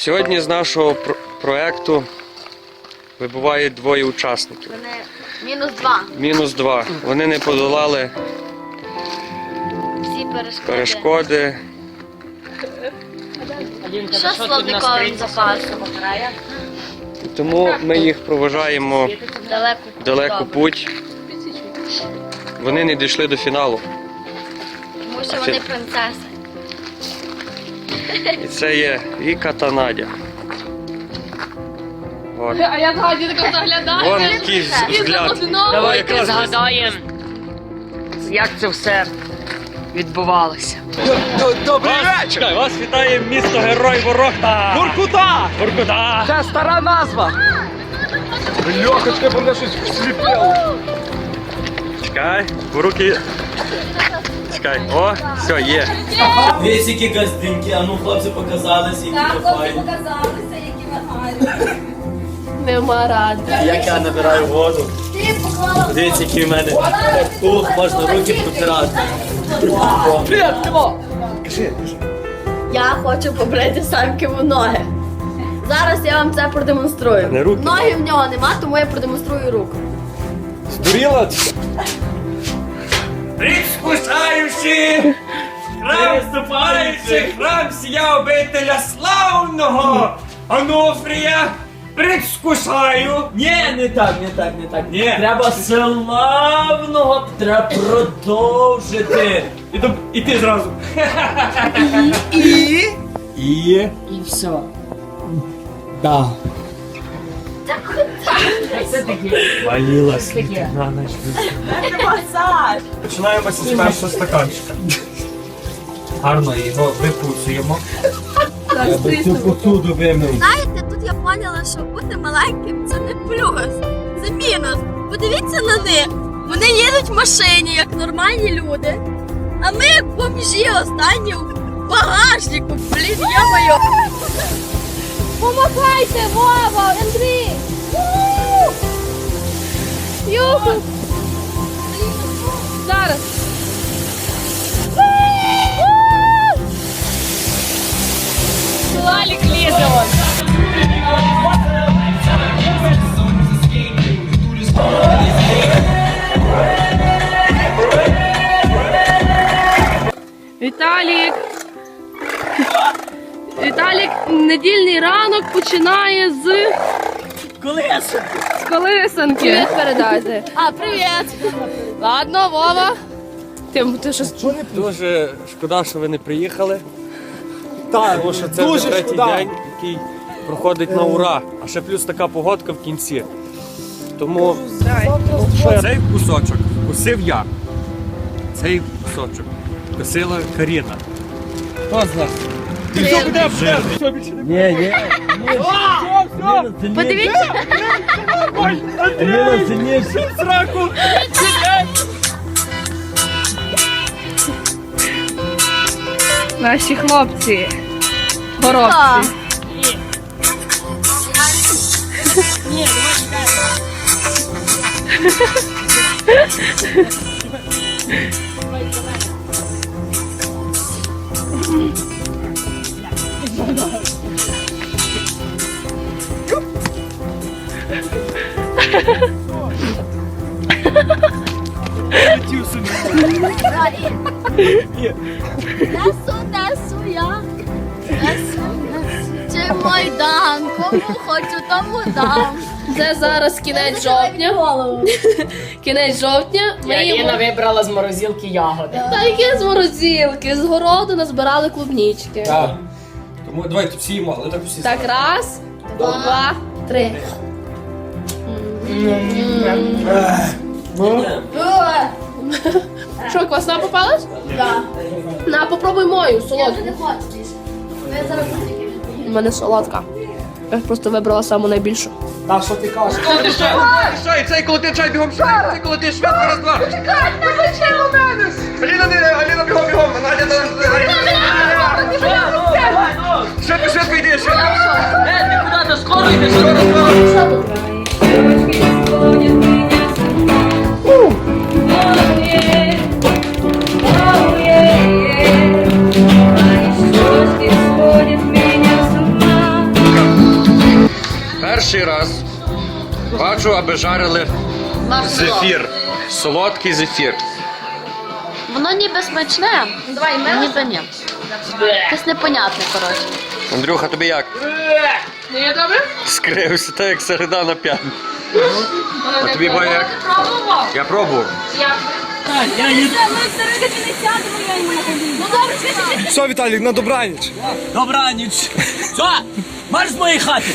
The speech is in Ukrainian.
Сьогодні з нашого про- проекту вибувають двоє учасників. Вони мінус два. Мінус два. Вони не подолали Всі перешкоди. перешкоди. Що словниковим запасом? Тому ми їх проважаємо далеко Добре. путь. Вони не дійшли до фіналу. Тому що вони принцеси. І це є Віка та Надя. От. А я згаді тако заглядаю. Вон який взгляд. Давайте якраз згадаємо, як це все відбувалося. Добрий вечір! Вас вітає місто Герой Ворохта! Воркута! Воркута! Це стара назва! Льохочка, мене щось всліпило. Чекай, в руки. Чекай, о, все, є. Дивіться, які газдинки, а ну хлопці показалися, які файні. Нема ради. Як я набираю воду. Дивіться, які в мене. Ух, можна руки протирати. Я хочу побрити самків ноги. Зараз я вам це продемонструю. Не руки. Ноги в нього нема, тому я продемонструю руку. Здуріла? Предвкушаючи храм вступаючи, храм сія обителя славного Онуфрія, предвкушаю. Ні, не так, не так, не так. Ні. Треба славного, треба продовжити. І, то- і ти зразу. І. І. І все. Да. Це Валілась. Таке. Починаємо з першого стаканчика. Гарно його. Я цю посуду вимив. Знаєте, тут я поняла, що бути маленьким це не плюс, це мінус. Подивіться на них. Вони їдуть в машині, як нормальні люди. А ми як бомжі останні в багажнику. Блін, я-моє. Помагайте, Вова, Андрій! Юху! Зараз. Лалік лізе. Віталік. Віталік недільний ранок починає з Колеса. Колисанки. Привіт передати. А, привіт! Ладно, Вова. Ти, ти щось Дуже шкода, що ви не приїхали. Так, Тому що це вже третій день, який проходить на ура. А ще плюс така погодка в кінці. Тому цей кусочок косив я. Цей кусочок косила Каріна. Хто з нас? Ти що буде? Ні, ні. Подивіться, Ліна сильніше. Сраку! наші хлопці. Горобці. Несу, несу я. Несу, несу. Чи майдан, кому хочу, тому дам. Це зараз кінець жовтня. Кінець жовтня. Ми їмо... Яніна вибрала з морозилки ягоди. Та які з морозилки, з городу назбирали клубнічки. Так. Тому давайте всі їмо, але так всі. Так, раз, два, три. Що, квасна попалась? Так. На, попробуй мою, Я солодку. не хочу більше. Я зараз У мене солодка. Я просто вибрала саму найбільшу. Так, що ти кажеш? Що, і цей колотить чай бігом, що? Цей колотить швидко, раз, два. Чекай, не кричи у мене! Аліна, не, Аліна, бігом, бігом, Надя. Швидко, швидко йди, швидко. Е, ти куди ти скоро йдеш? Що тут? Перший раз бачу, аби жарили зефір. Солодкий зефір. Воно ніби смачне, ніби ні. Якесь непонятне, коротше. Андрюха, тобі як? Мені добре? Скрився так, як середа на п'ятницю. А тобі Боя, як? Я пробував. Я їду. Все, Віталік, на добраніч. Добра ніч. Все, марш з моєї хати.